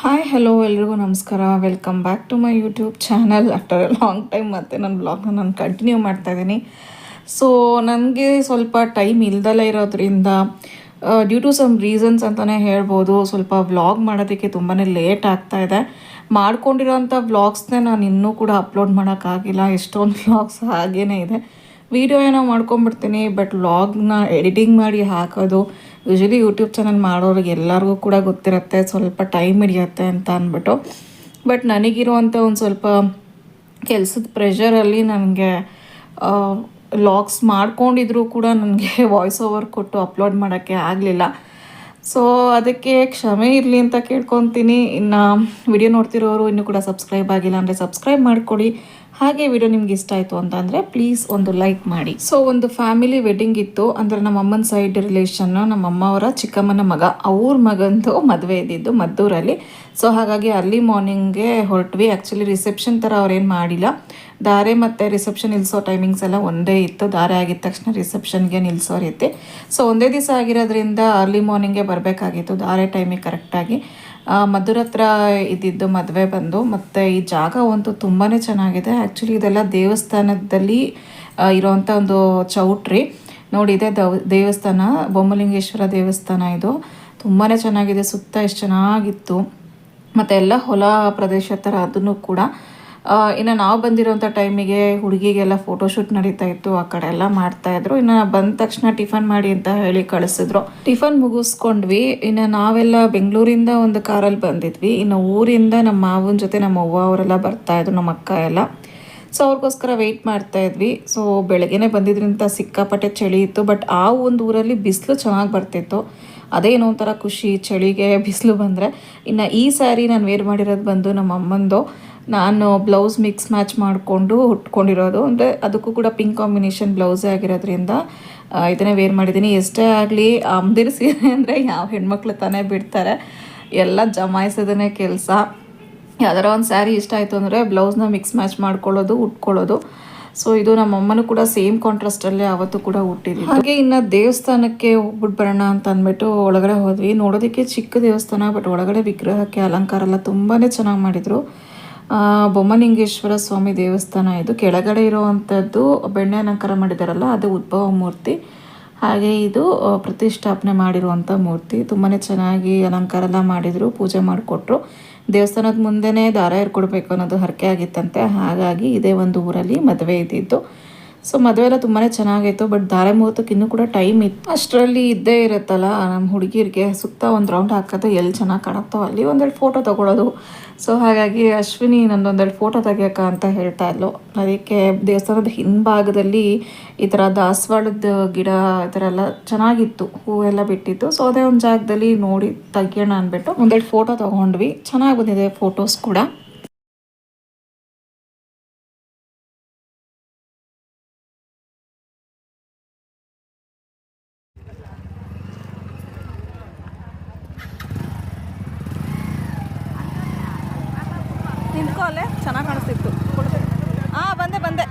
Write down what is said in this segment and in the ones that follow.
Hi hello ಎಲ್ರಿಗೂ ನಮಸ್ಕಾರ. Welcome back to my YouTube channel after a long time ಮತ್ತು ನನ್ನ ಬ್ಲಾಗ್ನ ನಾನು ಕಂಟಿನ್ಯೂ ಮಾಡ್ತಾ ಇದ್ದೀನಿ. ಸೊ ನನಗೆ ಸ್ವಲ್ಪ ಟೈಮ್ ಇಲ್ದಲೇ ಇರೋದ್ರಿಂದ ಡ್ಯೂ ಟು ಸಮ್ ರೀಸನ್ಸ್ ಅಂತಲೇ ಹೇಳ್ಬೋದು, ಸ್ವಲ್ಪ ವ್ಲಾಗ್ ಮಾಡೋದಕ್ಕೆ ತುಂಬಾ ಲೇಟ್ ಆಗ್ತಾ ಇದೆ. ಮಾಡ್ಕೊಂಡಿರೋಂಥ ವ್ಲಾಗ್ಸ್ನೇ ನಾನು ಇನ್ನೂ ಕೂಡ ಅಪ್ಲೋಡ್ ಮಾಡೋಕ್ಕಾಗಿಲ್ಲ. ಎಷ್ಟೊಂದು ವ್ಲಾಗ್ಸ್ ಹಾಗೇ ಇದೆ. ವಿಡಿಯೋ ಏನೋ ಮಾಡ್ಕೊಂಬಿಡ್ತೀನಿ ಬಟ್ ವ್ಲಾಗ್ನ ಎಡಿಟಿಂಗ್ ಮಾಡಿ ಹಾಕೋದು ಯೂಶಲಿ ಯೂಟ್ಯೂಬ್ ಚಾನಲ್ ಮಾಡೋರಿಗೆ ಎಲ್ಲರಿಗೂ ಕೂಡ ಗೊತ್ತಿರುತ್ತೆ, ಸ್ವಲ್ಪ ಟೈಮ್ ಹಿಡಿಯತ್ತೆ ಅಂತ ಅಂದ್ಬಿಟ್ಟು. ಬಟ್ ನನಗಿರುವಂಥ ಒಂದು ಸ್ವಲ್ಪ ಕೆಲಸದ ಪ್ರೆಷರಲ್ಲಿ ನನಗೆ ಲಾಗ್ಸ್ ಮಾಡ್ಕೊಂಡಿದ್ರು ಕೂಡ ನನಗೆ ವಾಯ್ಸ್ ಓವರ್ ಕೊಟ್ಟು ಅಪ್ಲೋಡ್ ಮಾಡೋಕ್ಕೆ ಆಗಲಿಲ್ಲ. ಸೊ ಅದಕ್ಕೆ ಕ್ಷಮೆ ಇರಲಿ ಅಂತ ಕೇಳ್ಕೊತೀನಿ. ಇನ್ನು ವಿಡಿಯೋ ನೋಡ್ತಿರೋರು ಇನ್ನೂ ಕೂಡ ಸಬ್ಸ್ಕ್ರೈಬ್ ಆಗಿಲ್ಲ ಅಂದರೆ ಸಬ್ಸ್ಕ್ರೈಬ್ ಮಾಡಿಕೊಡಿ. ಹಾಗೆ ವಿಡಿಯೋ ನಿಮ್ಗೆ ಇಷ್ಟ ಆಯಿತು ಅಂತ ಅಂದರೆ ಪ್ಲೀಸ್ ಒಂದು ಲೈಕ್ ಮಾಡಿ. ಸೊ ಒಂದು ಫ್ಯಾಮಿಲಿ ವೆಡ್ಡಿಂಗ್ ಇತ್ತು. ಅಂದರೆ ನಮ್ಮ ಅಮ್ಮನ ಸೈಡ್ ರಿಲೇಷನ್ ನಮ್ಮ ಅಮ್ಮವರ ಚಿಕ್ಕಮ್ಮನ ಮಗ, ಅವ್ರ ಮಗಂದು ಮದುವೆ ಇದ್ದಿದ್ದು ಮದ್ದೂರಲ್ಲಿ. ಸೊ ಹಾಗಾಗಿ ಅರ್ಲಿ ಮಾರ್ನಿಂಗ್ಗೆ ಹೊರಟ್ವಿ. ಆ್ಯಕ್ಚುಲಿ ರಿಸೆಪ್ಷನ್ ಥರ ಅವ್ರೇನು ಮಾಡಿಲ್ಲ. ದಾರೆ ಮತ್ತು ರಿಸೆಪ್ಷನ್ ನಿಲ್ಲಿಸೋ ಟೈಮಿಂಗ್ಸ್ ಎಲ್ಲ ಒಂದೇ ಇತ್ತು. ದಾರೆ ಆಗಿದ ತಕ್ಷಣ ರಿಸೆಪ್ಷನ್ಗೆ ನಿಲ್ಲಿಸೋ ರೀತಿ. ಸೊ ಒಂದೇ ದಿವಸ ಆಗಿರೋದ್ರಿಂದ ಅರ್ಲಿ ಮಾರ್ನಿಂಗೆ ಬರಬೇಕಾಗಿತ್ತು. ದಾರೆ ಟೈಮಿಗೆ ಕರೆಕ್ಟಾಗಿ ಮಧುರ ಹತ್ರ ಇದ್ದಿದ್ದು ಮದುವೆ ಬಂದು, ಮತ್ತು ಈ ಜಾಗ ಅಂತೂ ತುಂಬಾ ಚೆನ್ನಾಗಿದೆ. ಆ್ಯಕ್ಚುಲಿ ಇದೆಲ್ಲ ದೇವಸ್ಥಾನದಲ್ಲಿ ಇರೋವಂಥ ಒಂದು ಚೌಟ್ರಿ. ನೋಡಿದೆ ದವ್ ದೇವಸ್ಥಾನ, ಬೊಮ್ಮಲಿಂಗೇಶ್ವರ ದೇವಸ್ಥಾನ ಇದು. ತುಂಬಾ ಚೆನ್ನಾಗಿದೆ, ಸುತ್ತ ಎಷ್ಟು ಚೆನ್ನಾಗಿತ್ತು. ಮತ್ತು ಎಲ್ಲ ಹೊಲ ಪ್ರದೇಶ ಥರ ಅದನ್ನು ಕೂಡ ಇನ್ನು ನಾವು ಬಂದಿರೋಂಥ ಟೈಮಿಗೆ ಹುಡುಗಿಗೆಲ್ಲ ಫೋಟೋಶೂಟ್ ನಡೀತಾ ಇತ್ತು, ಆ ಕಡೆ ಎಲ್ಲ ಮಾಡ್ತಾಯಿದ್ರು ಇನ್ನು ಬಂದ ತಕ್ಷಣ ಟಿಫನ್ ಮಾಡಿ ಅಂತ ಹೇಳಿ ಕಳಿಸಿದ್ರು. ಟಿಫನ್ ಮುಗಿಸ್ಕೊಂಡ್ವಿ. ಇನ್ನು ನಾವೆಲ್ಲ ಬೆಂಗಳೂರಿಂದ ಒಂದು ಕಾರಲ್ಲಿ ಬಂದಿದ್ವಿ. ಇನ್ನು ಊರಿಂದ ನಮ್ಮ ಮಾವನ ಜೊತೆ ನಮ್ಮ ಅವ್ವ ಅವರೆಲ್ಲ ಬರ್ತಾಯಿದ್ರು ನಮ್ಮ ಅಕ್ಕ ಎಲ್ಲ. ಸೊ ಅವ್ರಿಗೋಸ್ಕರ ವೆಯ್ಟ್ ಮಾಡ್ತಾ ಇದ್ವಿ. ಸೊ ಬೆಳಗ್ಗೆನೆ ಬಂದಿದ್ರಿಂದ ಸಿಕ್ಕಾಪಟ್ಟೆ ಚಳಿ ಇತ್ತು. ಬಟ್ ಆ ಒಂದು ಊರಲ್ಲಿ ಬಿಸಿಲು ಚೆನ್ನಾಗಿ ಬರ್ತಿತ್ತು. ಅದೇನೋ ಒಂಥರ ಖುಷಿ, ಚಳಿಗೆ ಬಿಸಿಲು ಬಂದರೆ. ಇನ್ನು ಈ ಸ್ಯಾರಿ ನಾನು ವೇರ್ ಮಾಡಿರೋದು ಬಂದು ನಮ್ಮ ಅಮ್ಮಂದು. ನಾನು ಬ್ಲೌಸ್ ಮಿಕ್ಸ್ ಮ್ಯಾಚ್ ಮಾಡಿಕೊಂಡು ಉಟ್ಕೊಂಡಿರೋದು. ಅಂದರೆ ಅದಕ್ಕೂ ಕೂಡ ಪಿಂಕ್ ಕಾಂಬಿನೇಷನ್ ಬ್ಲೌಸೇ ಆಗಿರೋದ್ರಿಂದ ಇದನ್ನೇ ವೇರ್ ಮಾಡಿದ್ದೀನಿ. ಎಷ್ಟೇ ಆಗಲಿ ಅಂದಿರ ಸೀರೆ ಅಂದರೆ ಯಾವ ಹೆಣ್ಮಕ್ಳು ತಾನೇ ಬಿಡ್ತಾರೆ. ಎಲ್ಲ ಜಮಾಯಿಸೋದನ್ನೇ ಕೆಲಸ. ಯಾವ್ದಾರ ಒಂದು ಸ್ಯಾರಿ ಇಷ್ಟ ಆಯಿತು ಅಂದರೆ ಬ್ಲೌಸ್ನ ಮಿಕ್ಸ್ ಮ್ಯಾಚ್ ಮಾಡ್ಕೊಳ್ಳೋದು, ಉಟ್ಕೊಳ್ಳೋದು. ಸೊ ಇದು ನಮ್ಮಮ್ಮನೂ ಕೂಡ ಸೇಮ್ ಕಾಂಟ್ರಾಸ್ಟಲ್ಲೇ ಅವತ್ತು ಕೂಡ ಹುಟ್ಟಿದ್ವಿ ಹಾಗೆ ಇನ್ನು ದೇವಸ್ಥಾನಕ್ಕೆ ಹೋಗ್ಬಿಟ್ಟು ಬರೋಣ ಅಂತ ಅಂದ್ಬಿಟ್ಟು ಒಳಗಡೆ ಹೋದ್ವಿ. ನೋಡೋದಕ್ಕೆ ಚಿಕ್ಕ ದೇವಸ್ಥಾನ ಬಟ್ ಒಳಗಡೆ ವಿಗ್ರಹಕ್ಕೆ ಅಲಂಕಾರ ಎಲ್ಲ ತುಂಬಾ ಚೆನ್ನಾಗಿ ಮಾಡಿದರು. ಬೊಮ್ಮಲಿಂಗೇಶ್ವರ ಸ್ವಾಮಿ ದೇವಸ್ಥಾನ ಇದು. ಕೆಳಗಡೆ ಇರುವಂಥದ್ದು ಬೆಣ್ಣೆ ಅಲಂಕಾರ ಮಾಡಿದಾರಲ್ಲ, ಅದು ಉದ್ಭವ ಮೂರ್ತಿ. ಹಾಗೆ ಇದು ಪ್ರತಿಷ್ಠಾಪನೆ ಮಾಡಿರುವಂಥ ಮೂರ್ತಿ. ತುಂಬಾ ಚೆನ್ನಾಗಿ ಅಲಂಕಾರ ಎಲ್ಲ ಮಾಡಿದರು, ಪೂಜೆ ಮಾಡಿಕೊಟ್ರು. ದೇವಸ್ಥಾನದ ಮುಂದೆನೇ ದಾರ ಇರ್ಕೊಡ್ಬೇಕು ಅನ್ನೋದು ಹರಕೆ ಆಗಿತ್ತಂತೆ. ಹಾಗಾಗಿ ಇದೇ ಒಂದು ಊರಲ್ಲಿ ಮದುವೆ ಇದ್ದಿದ್ದು. ಸೊ ಮದುವೆ ಎಲ್ಲ ತುಂಬಾ ಚೆನ್ನಾಗಿತ್ತು ಬಟ್ ಧಾರೆ ಮುಹೂರ್ತಕ್ಕೆ ಇನ್ನೂ ಕೂಡ ಟೈಮ್ ಇತ್ತು. ಅಷ್ಟರಲ್ಲಿ ಇದ್ದೇ ಇರುತ್ತಲ್ಲ ನಮ್ಮ ಹುಡುಗಿರಿಗೆ ಸುತ್ತ ಒಂದು ರೌಂಡ್ ಹಾಕೋದು ಎಲ್ಲಿ ಚೆನ್ನಾಗಿ ಕಾಣುತ್ತೋ ಅಲ್ಲಿ ಒಂದೆರಡು ಫೋಟೋ ತೊಗೊಳೋದು. ಸೊ ಹಾಗಾಗಿ ಅಶ್ವಿನಿ ನಂದೊಂದೆರಡು ಫೋಟೋ ತೆಗಿಯೋಕ ಅಂತ ಹೇಳ್ತಾ ಇದ್ಲು. ಅದಕ್ಕೆ ದೇವಸ್ಥಾನದ ಹಿಂಭಾಗದಲ್ಲಿ ಈ ಥರ ದಾಸವಾಳದ ಗಿಡ, ಈ ಥರ ಎಲ್ಲ ಚೆನ್ನಾಗಿತ್ತು. ಹೂವೆಲ್ಲ ಬಿಟ್ಟಿತ್ತು. ಸೊ ಅದೇ ಒಂದು ಜಾಗದಲ್ಲಿ ನೋಡಿ ತೆಗಿಯೋಣ ಅಂದ್ಬಿಟ್ಟು ಒಂದೆರಡು ಫೋಟೋ ತೊಗೊಂಡ್ವಿ. ಚೆನ್ನಾಗಿ ಬಂದಿದೆ ಫೋಟೋಸ್ ಕೂಡ ನಿಂತ್ಕೊಳ್ಳೆ ಚೆನ್ನಾಗಿ ಕಾಣಿಸ್ತಿತ್ತು ಹಾಂ ಬಂದೆ ಬಂದೆ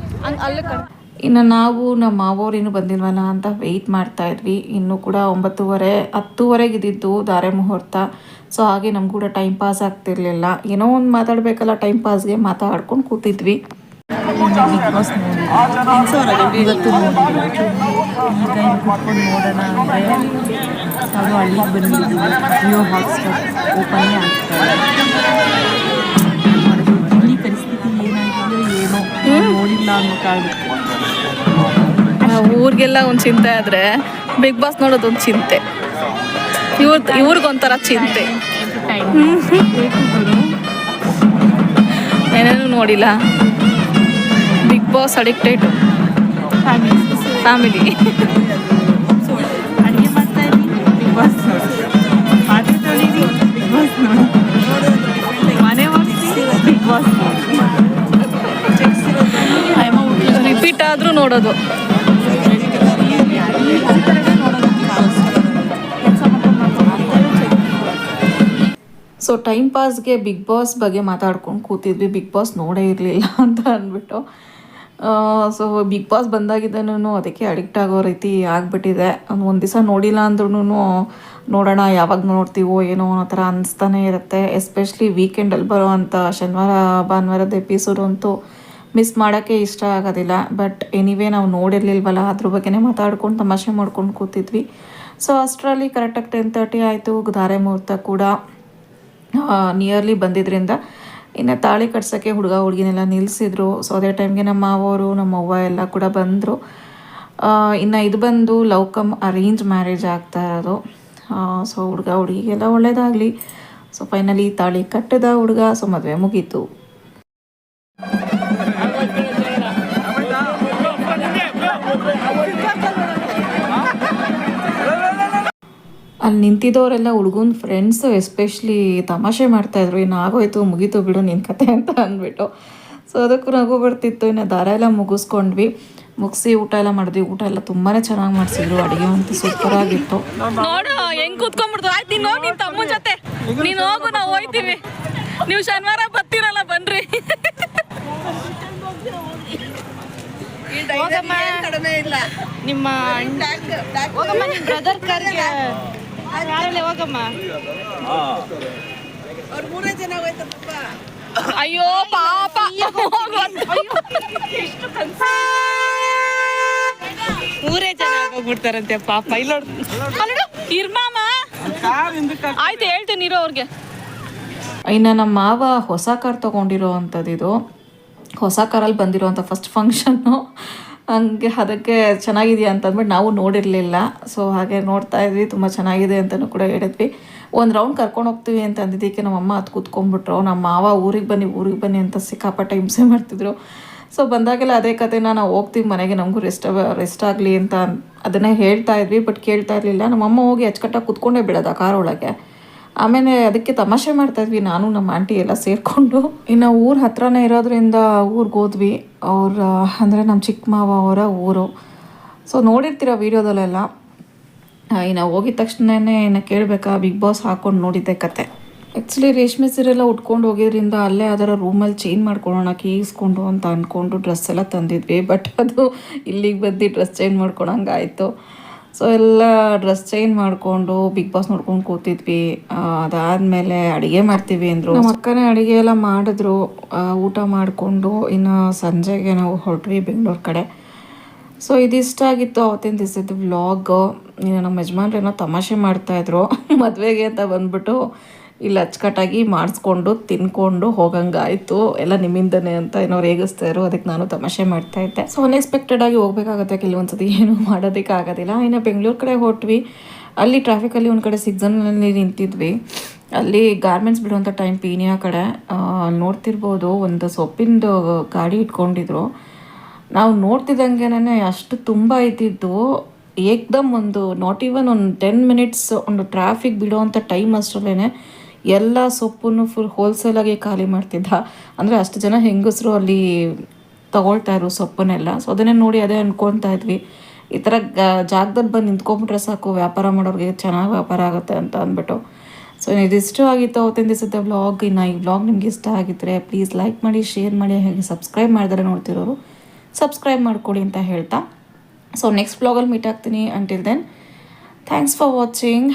ಹಂಗೆ ಅಲ್ಲಿ ಇನ್ನು ನಾವು ನಮ್ಮ ಮಾವೋರು ಇನ್ನೂ ಬಂದಿಲ್ವಲ್ಲ ಅಂತ ವೆಯ್ಟ್ ಮಾಡ್ತಾ ಇದ್ವಿ. ಇನ್ನು ಕೂಡ ಒಂಬತ್ತುವರೆ ಹತ್ತುವರೆಗೆ ಇದ್ದಿದ್ದು ಧಾರೆ ಮುಹೂರ್ತ. ಸೊ ಹಾಗೆ ನಮ್ಗೆ ಕೂಡ ಟೈಮ್ ಪಾಸ್ ಆಗ್ತಿರ್ಲಿಲ್ಲ. ಏನೋ ಒಂದು ಮಾತಾಡಬೇಕಲ್ಲ ಟೈಮ್ ಪಾಸ್ಗೆ ಮಾತಾಡ್ಕೊಂಡು ಕೂತಿದ್ವಿ. ಇವತ್ತು ನೋಡೋಣ ಅಂದರೆ ಅದು ಹಳ್ಳಿಗೆ ಬಂದಿದ್ದೀವಿ. ಜಿಯೋ ಹಾಟ್ಸ್ಟಾರ್ ಓಪನ್ ಆಗ್ತಾರೆ ಊರಿಗೆಲ್ಲ ಒಂದು ಚಿಂತೆ ಆದರೆ ಬಿಗ್ ಬಾಸ್ ನೋಡೋದೊಂದು ಚಿಂತೆ. ಇವ್ರ ಇವ್ರಿಗೊಂಥರ ಚಿಂತೆ. ಏನೇನು ನೋಡಿಲ್ಲ. ಬಿಗ್ ಬಾಸ್ ಅಡಿಕ್ಟೆಡ್ ಫ್ಯಾಮಿಲಿ ಮನೆ ಬಿಗ್ ಬಾಸ್ ರಿಪೀಟ್ ಆದರೂ ನೋಡೋದು. ಸೊ ಟೈಮ್ ಪಾಸ್ಗೆ ಬಿಗ್ ಬಾಸ್ ಬಗ್ಗೆ ಮಾತಾಡ್ಕೊಂಡು ಕೂತಿದ್ವಿ. ಬಿಗ್ ಬಾಸ್ ನೋಡೇ ಇರಲಿಲ್ಲ ಅಂತ ಅಂದ್ಬಿಟ್ಟು. ಸೊ ಬಿಗ್ ಬಾಸ್ ಬಂದಾಗಿದ್ದನೂ ಅದಕ್ಕೆ ಅಡಿಕ್ಟ್ ಆಗೋ ರೀತಿ ಆಗಿಬಿಟ್ಟಿದೆ. ಒಂದು ದಿವಸ ನೋಡಿಲ್ಲ ಅಂದ್ರೂ ನೋಡೋಣ, ಯಾವಾಗ ನೋಡ್ತೀವೋ ಏನೋ ಅನ್ನೋ ಥರ ಅನಿಸ್ತಾನೆ ಇರುತ್ತೆ. ಎಸ್ಪೆಷಲಿ ವೀಕೆಂಡಲ್ಲಿ ಬರೋ ಅಂಥ ಶನಿವಾರ, ಭಾನುವಾರದ ಎಪಿಸೋಡ್ ಅಂತೂ ಮಿಸ್ ಮಾಡೋಕ್ಕೆ ಇಷ್ಟ ಆಗೋದಿಲ್ಲ. ಬಟ್ ಎನಿವೇ ನಾವು ನೋಡಿರ್ಲಿಲ್ವಲ್ಲ, ಅದ್ರ ಬಗ್ಗೆನೇ ಮಾತಾಡ್ಕೊಂಡು ತಮಾಷೆ ಮಾಡ್ಕೊಂಡು ಕೂತಿದ್ವಿ. ಸೊ ಅಷ್ಟರಲ್ಲಿ ಕರೆಕ್ಟಾಗಿ ಟೆನ್ ತರ್ಟಿ ಆಯಿತು. ಧಾರೆ ಮುಹೂರ್ತ ಕೂಡ ನಿಯರ್ಲಿ ಬಂದಿದ್ದರಿಂದ ಇನ್ನು ತಾಳಿ ಕಟ್ಸೋಕ್ಕೆ ಹುಡುಗ ಹುಡುಗಿನೆಲ್ಲ ನಿಲ್ಲಿಸಿದ್ರು ಸೊ ಅದೇ ಟೈಮ್ಗೆ ನಮ್ಮ ಮಾವರು, ನಮ್ಮ ಅವ್ವ ಎಲ್ಲ ಕೂಡ ಬಂದರು. ಇನ್ನು ಇದು ಬಂದು ಲವ್ ಕಮ್ ಅರೇಂಜ್ ಮ್ಯಾರೇಜ್ ಆಗ್ತಾ ಇರೋದು. ಸೊ ಹುಡುಗ ಹುಡುಗಿಗೆಲ್ಲ ಒಳ್ಳೆಯದಾಗಲಿ ಸೊ ಫೈನಲಿ ತಾಳಿ ಕಟ್ಟದ ಹುಡುಗ ಸೊ ಮದುವೆ ಮುಗೀತು. ಅಲ್ಲಿ ನಿಂತಿದ್ದವರೆಲ್ಲ ಹುಡುಗನ ಫ್ರೆಂಡ್ಸ್ ಎಸ್ಪೆಷಲಿ ತಮಾಷೆ ಮಾಡ್ತಾಯಿದ್ರು ಇನ್ನು ಆಗೋಯ್ತು ಮುಗೀತು ಬಿಡು ನಿನ್ನ ಕತೆ ಅಂತ ಅಂದ್ಬಿಟ್ಟು. ಸೊ ಅದಕ್ಕೂ ನಗು ಬರ್ತಿತ್ತು ಇನ್ನು ದಾರ ಎಲ್ಲ ಮುಗಿಸ್ಕೊಂಡ್ವಿ. ಮುಗಿಸಿ ಊಟ ಎಲ್ಲ ಮಾಡಿದ್ವಿ. ಊಟ ಎಲ್ಲ ತುಂಬಾ ಚೆನ್ನಾಗಿ ಮಾಡಿಸಿದ್ರು ಅಡುಗೆ ಅಂತೂ ಸೂಪರಾಗಿತ್ತು ನೋಡು ಹೆಂಗೆ ಕೂತ್ಕೊಂಡ್ಬಿಡ್ತು? ಆಯ್ತು ನೀನ್ ತಮ್ಮನ ಜೊತೆ. ನೀನು ಹೋಗು ನಾವು ಹೋಯ್ತೀವಿ. ನೀವು ಶನಿವಾರ ಬರ್ತೀರಲ್ಲ ಬನ್ರಿ. ಇಲ್ಲ ನಿಮ್ಮ ಬ್ರದರ್ ಕಾರ್ಗೆ ಯಾರಲ್ಲೇ ಹೋಗಮ್ಮ? ಅಯ್ಯೋ ಪಾಪ. ಮೂರೇ ಜನ ಆಗೋಗ್ಬಿಡ್ತಾರಂತೆ ಪಾಪ. ಇಲ್ಲ ಇರ್ಮಾಮ. ಆಯ್ತು ಹೇಳ್ತೀನಿ ಇರೋ ಅವ್ರಿಗೆ. ಇನ್ನು ನಮ್ಮ ಮಾವ ಹೊಸ ಕಾರ್ ತೊಗೊಂಡಿರೋ ಅಂಥದ್ದು ಇದು ಹೊಸ ಕಾರಲ್ಲಿ ಬಂದಿರೋವಂಥ ಫಸ್ಟ್ ಫಂಕ್ಷನ್ನು ಹಂಗೆ ಅದಕ್ಕೆ ಚೆನ್ನಾಗಿದೆಯಾ ಅಂತಂದ್ಬಿಟ್ಟು ನಾವು ನೋಡಿರಲಿಲ್ಲ. ಸೊ ಹಾಗೆ ನೋಡ್ತಾ ಇದ್ವಿ, ತುಂಬ ಚೆನ್ನಾಗಿದೆ ಅಂತಲೂ ಕೂಡ ಹೇಳಿದ್ವಿ. ಒಂದು ರೌಂಡ್ ಕರ್ಕೊಂಡು ಹೋಗ್ತೀವಿ ಅಂತ ಅಂದಿದ್ದಕ್ಕೆ ನಮ್ಮ ಅಮ್ಮ ಅದು ಕೂತ್ಕೊಂಡ್ಬಿಟ್ರು. ನಮ್ಮ ಮಾವ ಊರಿಗೆ ಬನ್ನಿ ಊರಿಗೆ ಬನ್ನಿ ಅಂತ ಸಿಕ್ಕಾಪಟ್ಟೆ ಹಿಂಸೆ ಮಾಡ್ತಿದ್ರು. ಸೊ ಬಂದಾಗೆಲ್ಲ ಅದೇ ಕತೆನ ನಾವು ಹೋಗ್ತೀವಿ ಮನೆಗೆ, ನಮಗೂ ರೆಸ್ಟ್ ರೆಸ್ಟ್ ಆಗಲಿ ಅಂತ ಅದನ್ನೇ ಹೇಳ್ತಾ ಇದ್ವಿ ಬಟ್ ಕೇಳ್ತಾ ಇರಲಿಲ್ಲ. ನಮ್ಮಮ್ಮ ಹೋಗಿ ಅಚ್ಚುಕಟ್ಟಾಗಿ ಕೂತ್ಕೊಂಡೇ ಬಿಡೋದು ಆ ಕಾರೊಳಗೆ ಆಮೇಲೆ ಅದಕ್ಕೆ ತಮಾಷೆ ಮಾಡ್ತಾಯಿದ್ವಿ ನಾನು ನಮ್ಮ ಆಂಟಿ ಎಲ್ಲ ಸೇರಿಕೊಂಡು. ಇನ್ನು ಊರ ಹತ್ರನೇ ಇರೋದ್ರಿಂದ ಊರಿಗೆ ಹೋದ್ವಿ. ಅವ್ರ, ಅಂದರೆ ನಮ್ಮ ಚಿಕ್ಕ ಮಾವ ಅವರ ಊರು. ಸೊ ನೋಡಿರ್ತೀರ ವೀಡಿಯೋದಲ್ಲೆಲ್ಲ. ಇನ್ನು ಹೋಗಿದ ತಕ್ಷಣನೇ ಇನ್ನು ಕೇಳಬೇಕಾ, ಬಿಗ್ ಬಾಸ್ ಹಾಕೊಂಡು ನೋಡಿದ್ದೆ ಕತೆ. ಆ್ಯಕ್ಚುಲಿ ರೇಷ್ಮೆ ಸೀರೆಲ್ಲ ಉಟ್ಕೊಂಡು ಹೋಗಿದ್ರಿಂದ ಅಲ್ಲೇ ಅದರ ರೂಮಲ್ಲಿ ಚೇಂಜ್ ಮಾಡ್ಕೊಳ್ಳೋಣ, ಕೀಸ್ಕೊಂಡು ಅಂತ ಅಂದ್ಕೊಂಡು ಡ್ರೆಸ್ ಎಲ್ಲ ತಂದಿದ್ವಿ. ಬಟ್ ಅದು ಇಲ್ಲಿಗೆ ಬಂದು ಡ್ರೆಸ್ ಚೇಂಜ್ ಮಾಡ್ಕೊಳಂಗಾಯಿತು ಸೊ ಎಲ್ಲ ಡ್ರೆಸ್ ಚೇಂಜ್ ಮಾಡಿಕೊಂಡು ಬಿಗ್ ಬಾಸ್ ನೋಡ್ಕೊಂಡು ಕೂತಿದ್ವಿ. ಅದಾದ್ಮೇಲೆ ಅಡುಗೆ ಮಾಡ್ತೀವಿ ಅಂದರು. ನಮ್ಮ ಅಕ್ಕನೇ ಅಡುಗೆ ಎಲ್ಲ ಮಾಡಿದ್ರು. ಊಟ ಮಾಡಿಕೊಂಡು ಇನ್ನು ಸಂಜೆಗೆ ನಾವು ಹೊರಟ್ವಿ ಬೆಂಗಳೂರು ಕಡೆ. ಸೊ ಇದಿಷ್ಟ ಆಗಿತ್ತು ಅವತ್ತಿನ ದಿವಸದ ವ್ಲಾಗ್ ಇನ್ನು ನಮ್ಮ ಯಜಮಾನ್ರು ಏನೋ ತಮಾಷೆ ಮಾಡ್ತಾಯಿದ್ರು ಮದುವೆಗೆ ಅಂತ ಬಂದ್ಬಿಟ್ಟು ಇಲ್ಲಿ ಅಚ್ಚುಕಟ್ಟಾಗಿ ಮಾಡಿಸ್ಕೊಂಡು, ತಿನ್ಕೊಂಡು ಹೋಗಂಗಾಯಿತು. ಎಲ್ಲ ನಿಮ್ಮಿಂದನೇ ಅಂತ ಏನೋ ರೇಗಿಸ್ತಾ ಇರೋ ಅದಕ್ಕೆ ನಾನು ತಮಾಷೆ ಮಾಡ್ತಾ ಇದ್ದೆ. ಸೊ ಅನ್ಎಕ್ಸ್ಪೆಕ್ಟೆಡ್ ಆಗಿ ಹೋಗ್ಬೇಕಾಗತ್ತೆ ಕೆಲವೊಂದ್ಸತಿ. ಏನು ಮಾಡೋದಕ್ಕೆ ಆಗೋದಿಲ್ಲ ಇನ್ನು ಬೆಂಗಳೂರು ಕಡೆ ಹೊಟ್ವಿ. ಅಲ್ಲಿ ಟ್ರಾಫಿಕಲ್ಲಿ ಒಂದು ಕಡೆ ಸಿಗ್ಸನ್ನಲ್ಲಿ ನಿಂತಿದ್ವಿ. ಅಲ್ಲಿ ಗಾರ್ಮೆಂಟ್ಸ್ ಬಿಡುವಂಥ ಟೈಮ್ ಪೀನಿಯಾ ಕಡೆ. ನೋಡ್ತಿರ್ಬೋದು. ಒಂದು ಸೊಪ್ಪಿಂದು ಗಾಡಿ ಇಟ್ಕೊಂಡಿದ್ರು. ನಾವು ನೋಡ್ತಿದ್ದಂಗೆನೇ ಅಷ್ಟು ತುಂಬ ಇದ್ದಿದ್ದು. ಏಕ್ದಮ್ ಒಂದು ನಾಟ್ ಈವನ್ ಒಂದು ಟೆನ್ ಮಿನಿಟ್ಸ್ ಒಂದು ಟ್ರಾಫಿಕ್ ಬಿಡೋವಂಥ ಟೈಮ್ ಅಷ್ಟರಲ್ಲೇ ಎಲ್ಲ ಸೊಪ್ಪನ್ನು ಫುಲ್ ಹೋಲ್ಸೇಲಾಗಿ ಖಾಲಿ ಮಾಡ್ತಿದ್ದ. ಅಂದರೆ ಅಷ್ಟು ಜನ ಹೆಂಗಸರು ಅಲ್ಲಿ ತಗೊಳ್ತಾ ಇದ್ರು ಸೊಪ್ಪನ್ನೆಲ್ಲ. ಸೊ ಅದನ್ನೇ ನೋಡಿ ಅದೇ ಅನ್ಕೊಂತಾ ಇದ್ವಿ. ಈ ಥರ ಜಾಗದಲ್ಲಿ ಬಂದು ನಿಂತ್ಕೊಂಡ್ಬಿಟ್ರೆ ಸಾಕು, ವ್ಯಾಪಾರ ಮಾಡೋರಿಗೆ ಚೆನ್ನಾಗಿ ವ್ಯಾಪಾರ ಆಗುತ್ತೆ ಅಂತ ಅಂದ್ಬಿಟ್ಟು. ಸೊ ಇದಿಷ್ಟು ಆಗಿತ್ತು ಅವತ್ತಿನ ದಿವಸದ ವ್ಲಾಗ್ ಇನ್ನು ಈ ವ್ಲಾಗ್ ನಿಮ್ಗೆ ಇಷ್ಟ ಆಗಿದ್ರೆ ಪ್ಲೀಸ್ ಲೈಕ್ ಮಾಡಿ ಶೇರ್ ಮಾಡಿ, ಹಾಗೆ ಸಬ್ಸ್ಕ್ರೈಬ್ ಮಾಡಿದರೆ ನೋಡ್ತಿರೋರು ಸಬ್ಸ್ಕ್ರೈಬ್ ಮಾಡ್ಕೊಳ್ಳಿ ಅಂತ ಹೇಳ್ತಾ. ಸೊ ನೆಕ್ಸ್ಟ್ ಬ್ಲಾಗಲ್ಲಿ ಮೀಟ್ ಆಗ್ತೀನಿ. Until then thanks for watching